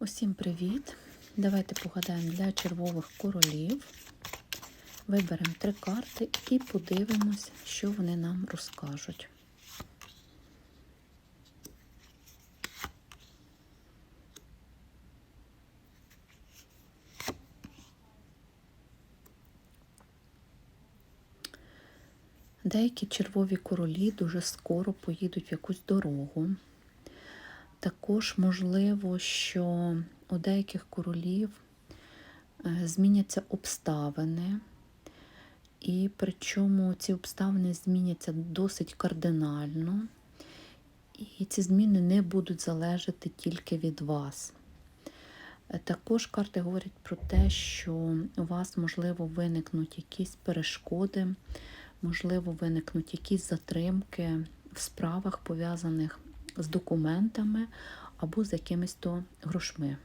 Усім привіт! Давайте погадаємо для червових королів. Виберемо три карти і подивимось, що вони нам розкажуть. Деякі червові королі дуже скоро поїдуть в якусь дорогу. Також можливо, що у деяких королів е, зміняться обставини, і причому ці обставини зміняться досить кардинально, і ці зміни не будуть залежати тільки від вас. Е, Також карти говорять про те, що у вас можливо виникнуть якісь перешкоди, можливо, виникнуть якісь затримки в справах, пов'язаних з документами або з якимись то грошми.